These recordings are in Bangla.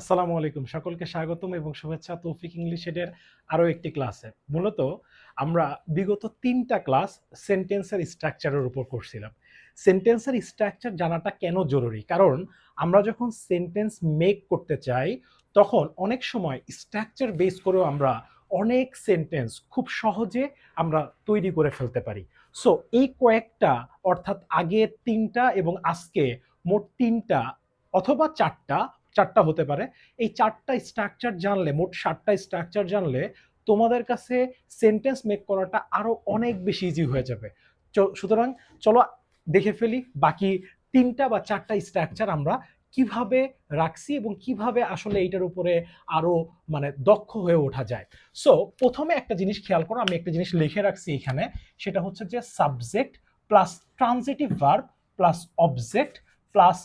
আসসালামু আলাইকুম। সকলকে স্বাগতম এবং শুভেচ্ছা তৌফিক ইংলিশ এর আরও একটি ক্লাসে। মূলত আমরা বিগত তিনটা ক্লাস সেন্টেন্সের স্ট্রাকচারের উপর করছিলাম। সেন্টেন্সের স্ট্রাকচার জানাটা কেন জরুরি? কারণ আমরা যখন সেন্টেন্স মেক করতে চাই, তখন অনেক সময় স্ট্রাকচার বেস করেও আমরা অনেক সেন্টেন্স খুব সহজে আমরা তৈরি করে ফেলতে পারি। সো, এই কয়েকটা, অর্থাৎ আগে তিনটা এবং আজকে মোট তিনটা অথবা চারটা চারটা হতে পারে। এই চারটা স্ট্রাকচার জানলে, মোট সাতটা স্ট্রাকচার জানলে, তোমাদের কাছে সেন্টেন্স মেক করাটা আরও অনেক বেশি ইজি হয়ে যাবে। সুতরাং চলো দেখে ফেলি বাকি তিনটা বা চারটা স্ট্রাকচার আমরা কীভাবে রাখছি এবং কীভাবে আসলে এইটার উপরে আরও মানে দক্ষ হয়ে ওঠা যায়। সো প্রথমে একটা জিনিস খেয়াল করো, আমি একটা জিনিস লিখে রাখছি এখানে, সেটা হচ্ছে যে subject plus transitive verb plus object plus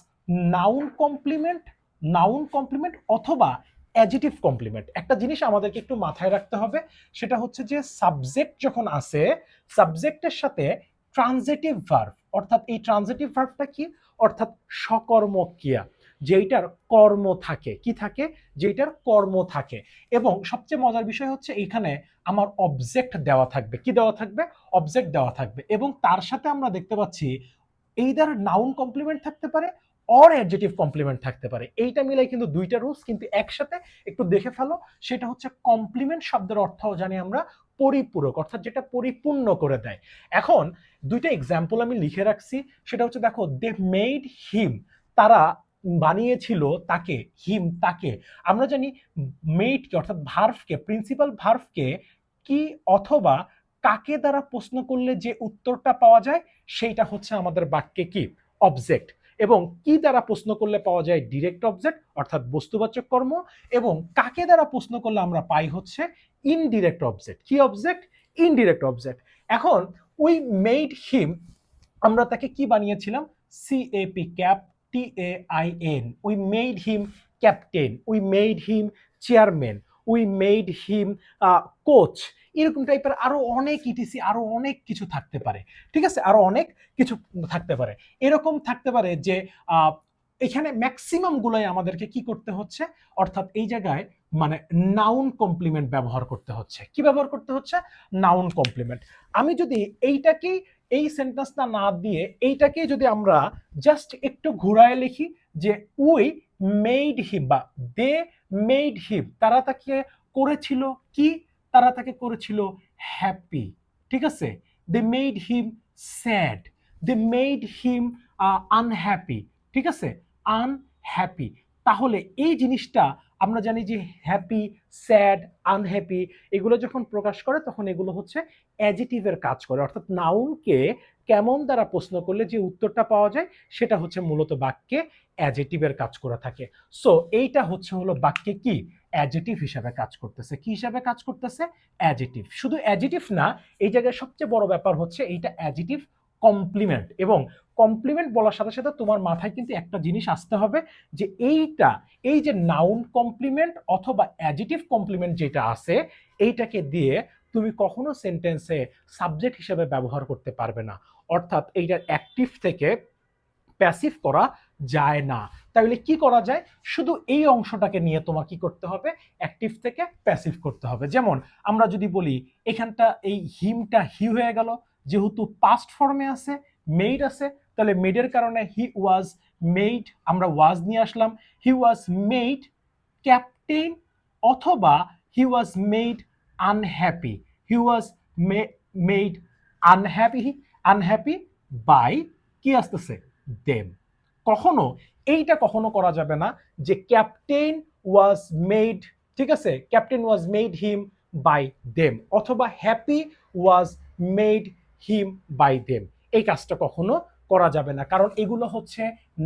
noun complement noun complement অথবা অ্যাজিটিভ কমপ্লিমেন্ট একটা জিনিস আমাদেরকে একটু মাথায় রাখতে হবে, সেটা হচ্ছে যে সাবজেক্ট যখন আসে সাবজেক্টের সাথে ট্রানজেটিভ ভার্ভ অর্থাৎ এই ট্রানজেটিভ ভার্ভটা কি? অর্থাৎ সকর্ম ক্রিয়া যেইটার কর্ম থাকে। কি থাকে? যেইটার কর্ম থাকে। এবং সবচেয়ে মজার বিষয় হচ্ছে এইখানে আমার অবজেক্ট দেওয়া থাকবে। কি দেওয়া থাকবে? অবজেক্ট দেওয়া থাকবে। এবং তার সাথে আমরা দেখতে পাচ্ছি, এইদার নাউন কমপ্লিমেন্ট থাকতে পারে অর অ্যাডজেটিভ কমপ্লিমেন্ট থাকতে পারে। এইটা মিলাই কিন্তু দুইটা রুলস কিন্তু একসাথে একটু দেখে ফেলো। সেটা হচ্ছে কমপ্লিমেন্ট শব্দের অর্থও জানি আমরা পরিপূরক, অর্থাৎ যেটা পরিপূর্ণ করে দেয়। এখন দুইটা এক্সাম্পল আমি লিখে রাখছি। সেটা হচ্ছে দেখো দে মেড হিম তারা বানিয়েছিল তাকে হিম তাকে। আমরা জানি মেডকে অর্থাৎ ভার্ভকে প্রিন্সিপাল ভার্ভকে কি অথবা কাকে দ্বারা প্রশ্ন করলে যে উত্তরটা পাওয়া যায়, সেইটা হচ্ছে আমাদের বাক্যে কি? অবজেক্ট এবং কি দ্বারা প্রশ্ন করলে পাওয়া যায় ডিরেক্ট অবজেক্ট অর্থাৎ বস্তুবাচক কর্ম, এবং কাকে দ্বারা প্রশ্ন করলে আমরা পাই হচ্ছে ইনডিরেক্ট অবজেক্ট কি অবজেক্ট ইনডিরেক্ট অবজেক্ট এখন উই মেড হিম আমরা তাকে কি বানিয়েছিলাম? CAP cap T A I N we made him captain we made him chairman we made him coach এরকম টাইপের আরও অনেক ইটিসি আরও অনেক কিছু থাকতে পারে। ঠিক আছে? আরও অনেক কিছু থাকতে পারে। এরকম থাকতে পারে যে এখানে ম্যাক্সিমাম গুলোই আমাদেরকে কি করতে হচ্ছে? অর্থাৎ এই জায়গায় মানে নাউন কমপ্লিমেন্ট ব্যবহার করতে হচ্ছে। কি ব্যবহার করতে হচ্ছে? নাউন কমপ্লিমেন্ট আমি যদি এইটাকেই, এই সেন্টেন্সটা না দিয়ে এইটাকেই যদি আমরা জাস্ট একটু ঘুরায় লিখি যে, উই মেড হিম বা দে মেড হিম তারা তাকে করেছিল কি? তারা তাকে করেছিল হ্যাপি ঠিক আছে? They made him sad they made him unhappy ঠিক আছে? আনহ্যাপি তাহলে এই জিনিসটা আমরা জানি যে হ্যাপি স্যাড আনহ্যাপি এগুলো যখন প্রকাশ করে তখন এগুলো হচ্ছে অ্যাজিটিভের কাজ করে। অর্থাৎ নাউনকে কেমন দ্বারা প্রশ্ন করলে যে উত্তরটা পাওয়া যায়, সেটা হচ্ছে মূলত বাক্যে অ্যাজেটিভের কাজ করে থাকে। সো এইটা হচ্ছে হলো বাক্যে কি? অ্যাজেটিভ হিসাবে কাজ করতেছে। কি হিসাবে কাজ করতেছে? অ্যাজেটিভ শুধু অ্যাজেটিভ না, এই জায়গায় সবচেয়ে বড় ব্যাপার হচ্ছে এইটা অ্যাজেটিভ কমপ্লিমেন্ট এবং কমপ্লিমেন্ট বলার সাথে সাথে তোমার মাথায় কিন্তু একটা জিনিস আসতে হবে যে এইটা, এই যে নাউন কমপ্লিমেন্ট অথবা অ্যাজেটিভ কমপ্লিমেন্ট যেটা আছে, এইটাকে দিয়ে তুমি কখনো সেন্টেন্সে সাবজেক্ট হিসেবে ব্যবহার করতে পারবে না। অর্থাৎ এইটার অ্যাক্টিভ থেকে প্যাসিভ করা যায় না। তাহলে কি করা যায়? শুধু এই অংশটাকে নিয়ে তোমার কি করতে হবে? অ্যাক্টিভ থেকে প্যাসিভ করতে হবে। যেমন আমরা যদি বলি, এখানটা এই হিমটা হি হয়ে গেল, যেহেতু পাস্ট ফর্মে আছে মেড আছে, তাহলে মেডের কারণে হি ওয়াজ মেড আমরা ওয়াজ নিয়ে আসলাম। হি ওয়াজ মেড ক্যাপ্টেন অথবা he was made unhappy he was made unhappy unhappy by কি আসতেছে? দেম কখনো, এইটা কখনো করা যাবে না যে ক্যাপ্টেন ওয়াজ মেড ঠিক আছে? Captain was made him by them অথবা happy was made him by them এই কাজটা কখনো করা যাবে না। কারণ এগুলো হচ্ছে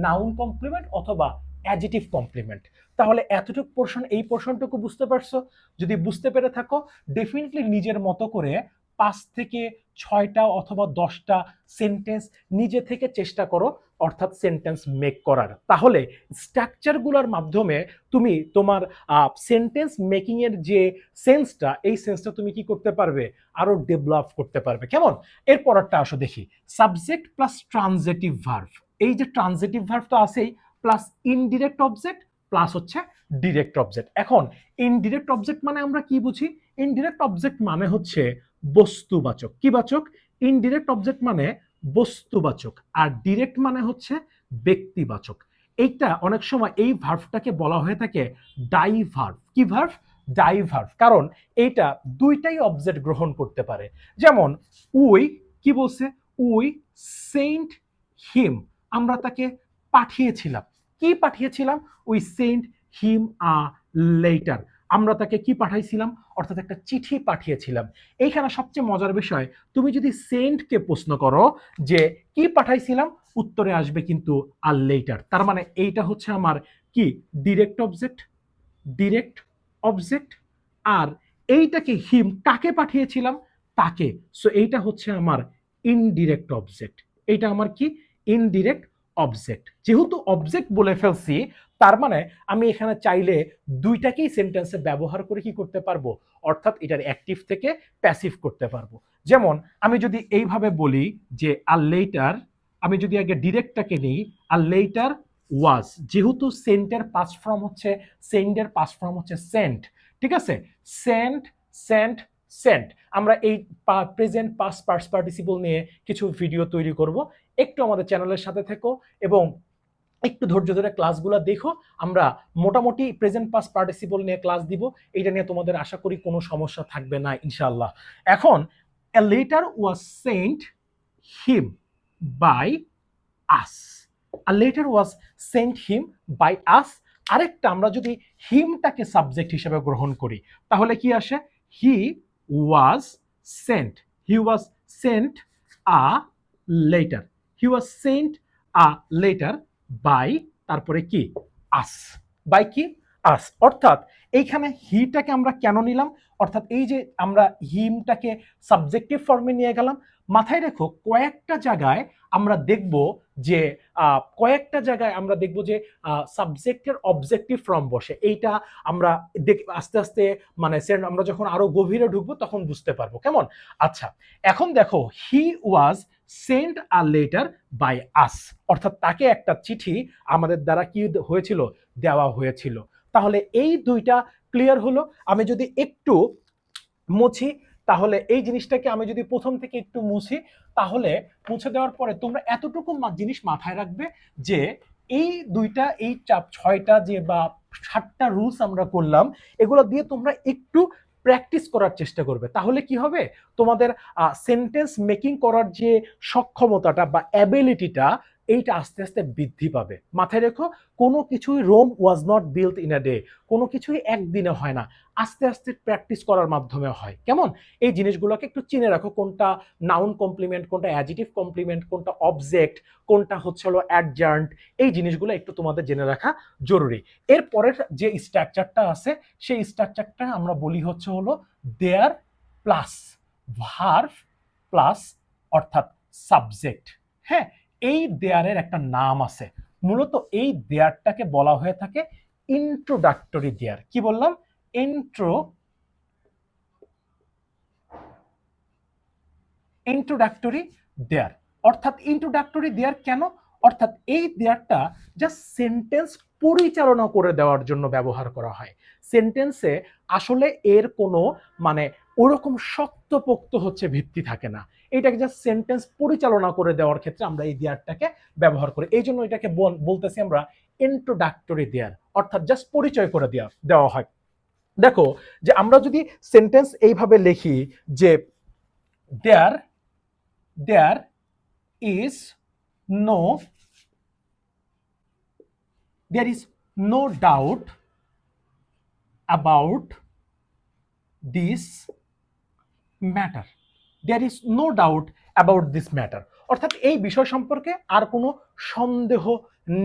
নাউন কমপ্লিমেন্ট অথবা অ্যাজিটিভ কমপ্লিমেন্ট তাহলে এতটুকু পোর্শন এই পোর্শনটুকু বুঝতে পারছ? যদি বুঝতে পেরে থাকো ডেফিনেটলি নিজের মতো করে পাঁচ থেকে ছয়টা অথবা দশটা সেন্টেন্স নিজে থেকে চেষ্টা করো, অর্থাৎ সেন্টেন্স মেক করার। তাহলে স্ট্রাকচারগুলোর মাধ্যমে তুমি তোমার সেন্টেন্স মেকিংয়ের যে সেন্সটা এই সেন্সটা তুমি কি করতে পারবে? আরও ডেভেলপ করতে পারবে। কেমন? এর পরেরটা আসো দেখি। সাবজেক্ট প্লাস ট্রানজেটিভ ভার্ভ এই যে ট্রানজেটিভ ভার্ভ তো আছেই প্লাস ইনডিরেক্ট অবজেক্ট প্লাস হচ্ছে ডিরেক্ট অবজেক্ট এখন ইনডিরেক্ট অবজেক্ট মানে আমরা কি বুঝি? ইনডিরেক্ট অবজেক্ট মানে হচ্ছে বস্তুবাচক। কি বাচক? ইনডিরেক্ট অবজেক্ট মানে বস্তুবাচক, আর ডিরেক্ট মানে হচ্ছে ব্যক্তিবাচক। এইটা অনেক সময় এই ভার্ভটাকে বলা হয়ে থাকে ডাই ভার্ভ কি ভার্ভ ডাই ভার্ভ কারণ এইটা দুইটাই অবজেক্ট গ্রহণ করতে পারে। যেমন, উই, কি বলছে? উই সেন্ট হিম আমরা তাকে পাঠিয়েছিলাম। কি পাঠিয়েছিলাম? We sent him a letter আমরা তাকে কি পাঠাইছিলাম? অর্থাৎ একটা চিঠি পাঠিয়েছিলাম। এইখানে সবচেয়ে মজার বিষয়, তুমি যদি সেন্টকে প্রশ্ন করো যে, কি পাঠাইছিলাম? উত্তরে আসবে কিন্তু, আর লেটার। তার মানে এইটা হচ্ছে আমার কি? ডিরেক্ট অবজেক্ট ডিরেক্ট অবজেক্ট আর এইটাকে হিম কাকে পাঠিয়েছিলাম? তাকে। সো এইটা হচ্ছে আমার ইনডিরেক্ট অবজেক্ট এইটা আমার কি? ইনডিরেক্ট অবজেক্ট যেহেতু অবজেক্ট বলে ফেলছি তার মানে আমি এখানে চাইলে দুইটাকেই সেন্টেন্সে ব্যবহার করে কি করতে পারব? অর্থাৎ এটার অ্যাক্টিভ থেকে প্যাসিভ করতে পারব। যেমন, আমি যদি এইভাবে বলি যে, আর লেটার আমি যদি আগে ডিরেক্টটাকে নিই, আর লেটার ওয়াজ যেহেতু সেন্টের পাস ফর্ম হচ্ছে সেন্ডের পাস ফর্ম হচ্ছে সেন্ট ঠিক আছে? সেন্ট সেন্ট সেন্ট আমরা এই প্রেজেন্ট পাস পার্স পার্টিসিপল নিয়ে কিছু ভিডিও তৈরি করব। একটু আমাদের চ্যানেলের সাথে থেকো এবং একটু ধৈর্য ধরে ক্লাসগুলো দেখো, আমরা মোটামুটি প্রেজেন্ট পাস পার্টিসিপল নিয়ে ক্লাস দিব এটা নিয়ে তোমাদের আশা করি কোনো সমস্যা থাকবে না, ইনশাআল্লাহ। এখন a letter was sent him by us a letter was sent him by us আরেকটা আমরা যদি হিমটাকে সাবজেক্ট হিসেবে গ্রহণ করি, তাহলে কি আসে? He was sent he was sent a letter he was sent a letter by তারপরে কি? আস। বাই কি? আস অর্থাৎ এইখানে হিটাকে আমরা কেন নিলাম? অর্থাৎ এই যে আমরা হিমটাকে সাবজেক্টিভ ফর্মে নিয়ে গেলাম, মাথায় রেখো কয়েকটা জায়গায় আমরা দেখব যে কয়েকটা জায়গায় আমরা দেখব যে সাবজেক্টের অবজেক্টিভ ফর্ম বসে। এইটা আমরা দেখ, আস্তে আস্তে মানে আমরা যখন আরও গভীরে ঢুকবো তখন বুঝতে পারব। কেমন? আচ্ছা এখন দেখো he was sent a letter by us অর্থাৎ তাকে একটা চিঠি আমাদের দ্বারা কি হয়েছিল? দেওয়া হয়েছিল। তাহলে এই দুইটা ক্লিয়ার হলো। আমি যদি একটু মুছি, তাহলে এই জিনিসটাকে আমি যদি প্রথম থেকে একটু মুছি, তাহলে মুছে দেওয়ার পরে তোমরা এতটুকু জিনিস মাথায় রাখবে যে এই দুইটা, এই চাপ ছয়টা যে বা সাতটা রুলস আমরা করলাম, এগুলো দিয়ে তোমরা একটু প্র্যাকটিস করার চেষ্টা করবে। তাহলে কি হবে? তোমাদের সেন্টেন্স মেকিং করার যে সক্ষমতাটা বা অ্যাবিলিটিটা এইটা আস্তে আস্তে বৃদ্ধি পাবে। মাথায় রেখো, কোনো কিছুই Rome was not built in a day কোনো কিছুই একদিনে হয় না। আস্তে আস্তে প্র্যাকটিস করার মাধ্যমে হয়। কেমন? এই জিনিসগুলোকে একটু চিনে রাখো, কোনটা নাউন কমপ্লিমেন্ট কোনটা অ্যাজিটিভ কমপ্লিমেন্ট কোনটা অবজেক্ট কোনটা হচ্ছে হলো অ্যাডজার্ন্ট এই জিনিসগুলো একটু তোমাদের জেনে রাখা জরুরি। এর পরের যে স্ট্রাকচারটা আছে, সেই স্ট্রাকচারটা আমরা বলি হচ্ছে হলো দেয়ার প্লাস ভার্ভ প্লাস অর্থাৎ সাবজেক্ট হ্যাঁ? এই দেয়ারের একটা নাম আছে। মূলত এই দেয়ারটাকে বলা হয়ে থাকে ইন্ট্রোডাক্টরি দেয়ার। কি বললাম? Intro introductory there. অর্থাৎ ইন্ট্রোডাক্টরি দেয়ার কেন? অর্থাৎ এই দেয়ারটা জাস্ট সেন্টেন্স পরিচালনা করে দেওয়ার জন্য ব্যবহার করা হয়। সেন্টেন্সে আসলে এর কোনো মানে ওরকম শক্তপোক্ত হচ্ছে ভিত্তি থাকে না। এটাকে জাস্ট সেন্টেন্স পরিচালনা করে দেওয়ার ক্ষেত্রে আমরা এই দেয়ারটাকে ব্যবহার করি। এই জন্য এটাকে বল- বলতেছি আমরা ইন্ট্রোডাক্টরি দেয়ার, অর্থাৎ জাস্ট পরিচয় করে দেওয়া দেওয়া হয়। দেখো যে আমরা যদি সেন্টেন্স এইভাবে লিখি যে there there is no there is no doubt about this matter there is no doubt about this matter অর্থাৎ এই বিষয় সম্পর্কে আর কোনো সন্দেহ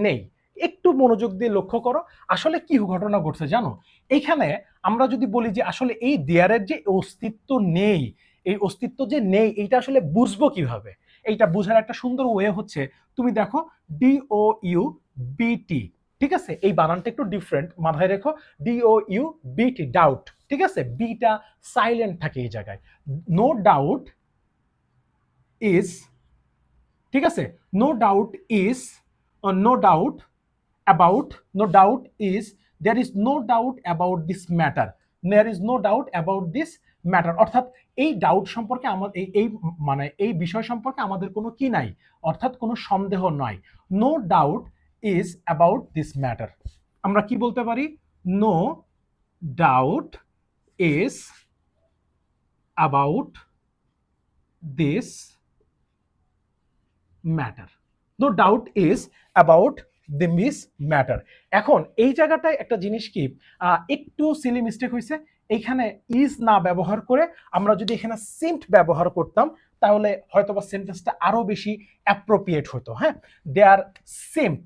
নেই। একটু মনোযোগ দিয়ে লক্ষ্য করো, আসলে কি ঘটনা ঘটছে জানো? এইখানে আমরা যদি বলি যে আসলে এই দেয়ারের যে অস্তিত্ব নেই, এই অস্তিত্ব যে নেই, এইটা আসলে বুঝব কীভাবে? এইটা বোঝার একটা সুন্দর ওয়ে হচ্ছে, তুমি দেখো ডিও ইউ বিটি ঠিক আছে? এই বানানটা একটু ডিফারেন্ট মাথায় রেখো ডিও ইউ বিটি ডাউট ঠিক আছে? বিটা সাইলেন্ট থাকে এই জায়গায়। নো ডাউট ইজ ঠিক আছে? No doubt is no doubt about no doubt is there is no doubt about this matter there is no doubt about this matter অর্থাৎ এই ডাউট সম্পর্কে আমাদের এই এই মানে এই বিষয় সম্পর্কে আমাদের কোনো কি নাই? অর্থাৎ কোনো সন্দেহ নয় no doubt is about this matter আমরা কি বলতে পারি? No doubt is about this matter no doubt is about this matter এখন এই জায়গাটায় একটা জিনিস কি? একটু সিলি মিস্টেক হয়েছে এইখানে ইজ না ব্যবহার করে আমরা যদি এখানে সিমট ব্যবহার করতাম, তাহলে হয়তোবা সেন্টেন্সটা আরও বেশি অ্যাপ্রোপ্রিয়েট হতো হ্যাঁ? They are seemed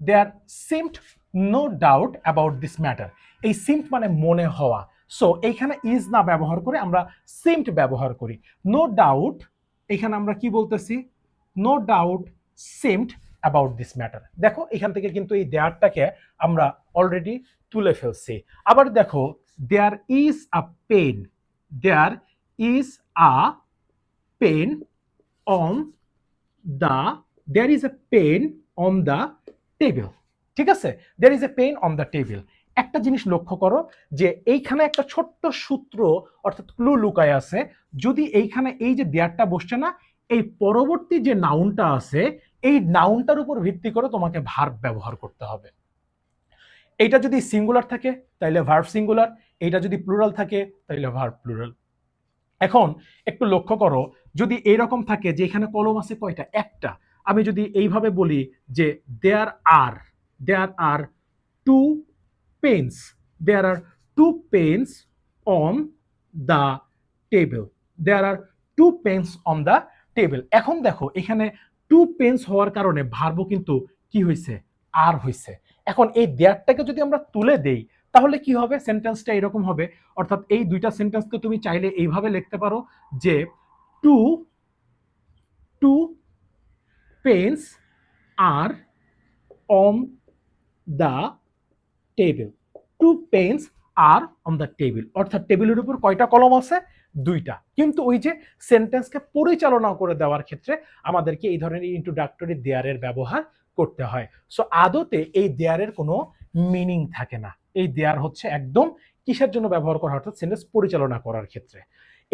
they are seemed no doubt about this matter এই সিমট মানে মনে হওয়া। সো এইখানে ইজ না ব্যবহার করে আমরা সিমট ব্যবহার করি। নো ডাউট এখানে আমরা কি বলতেছি? No doubt seemed about this matter দেখো, এখান থেকে কিন্তু এই দেয়ারটাকে আমরা অলরেডি তুলে ফেলছি। আবার দেখো there is a pen there is a pen on the there is a pen on the table ঠিক আছে? There is a pen on the table একটা জিনিস লক্ষ্য করো যে এইখানে একটা ছোট্ট সূত্র অর্থাৎ ক্লু লুকায় আছে। যদি এইখানে এই যে দেয়ারটা বসছে না, এই পরবর্তী যে নাউনটা আছে, এই নাউনটার উপর ভিত্তি করে তোমাকে ভার্ব ব্যবহার করতে হবে। এটা যদি সিঙ্গুলার থাকে, তাইলে ভার্ব সিঙ্গুলার এইটা যদি প্লুরাল থাকে, তাইলে ভার্ব প্লুরাল এখন একটু লক্ষ্য করো, যদি এইরকম থাকে যে এখানে কলম আছে কয়টা? একটা। আমি যদি এইভাবে বলি যে there are there are two pens there are two pens on the table there are two pens on the table এখন দেখো, এখানে টু পেন্স হওয়ার কারণে ভার্বও কিন্তু কি হয়েছে আর হয়েছে এখন এই দেয়ারটাকে যদি আমরা তুলে দেই, তাহলে কি হবে? সেন্টেন্সটা এরকম হবে। অর্থাৎ এই দুইটা সেন্টেন্সকে তুমি চাইলে এইভাবে লিখতে পারো যে two two pens are on the table two pens are on the table অর্থাৎ টেবিলের উপর কয়টা কলম আছে? দুইটা। কিন্তু ওই যে সেন্টেন্সকে পরিচালনা করে দেওয়ার ক্ষেত্রে আমাদেরকে এই ধরনের ইন্ট্রোডাক্টরি দেয়ারের ব্যবহার করতে হয়। সো আদতে এই দেয়ারের কোনো মিনিং থাকে না। এই দেয়ার হচ্ছে একদম কিসের জন্য ব্যবহার করা? অর্থাৎ সেন্টেন্স পরিচালনা করার ক্ষেত্রে।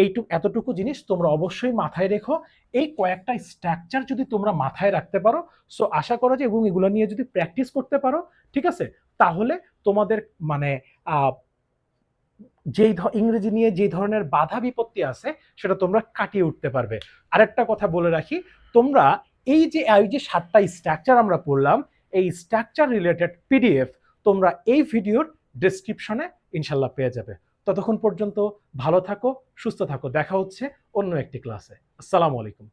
এইটুকু, এতটুকু জিনিস তোমরা অবশ্যই মাথায় রেখো। এই কয়েকটা স্ট্রাকচার যদি তোমরা মাথায় রাখতে পারো সো আশা করো যে এবং এগুলো নিয়ে যদি প্র্যাকটিস করতে পারো, ঠিক আছে? তাহলে তোমাদের মানে যেই ইংরেজি নিয়ে যে ধরনের বাধা বিপত্তি আছে, সেটা তোমরা কাটিয়ে উঠতে পারবে। আরেকটা কথা বলে রাখি, তোমরা এই যে এই যে সাতটা স্ট্রাকচার আমরা পড়লাম, এই স্ট্রাকচার রিলেটেড পিডিএফ তোমরা এই ভিডিওর ডেসক্রিপশনে ইনশাল্লাহ পেয়ে যাবে। ততক্ষণ পর্যন্ত ভালো থাকো সুস্থ থাকো। দেখা হচ্ছে অন্য একটি ক্লাসে। আসসালামু আলাইকুম।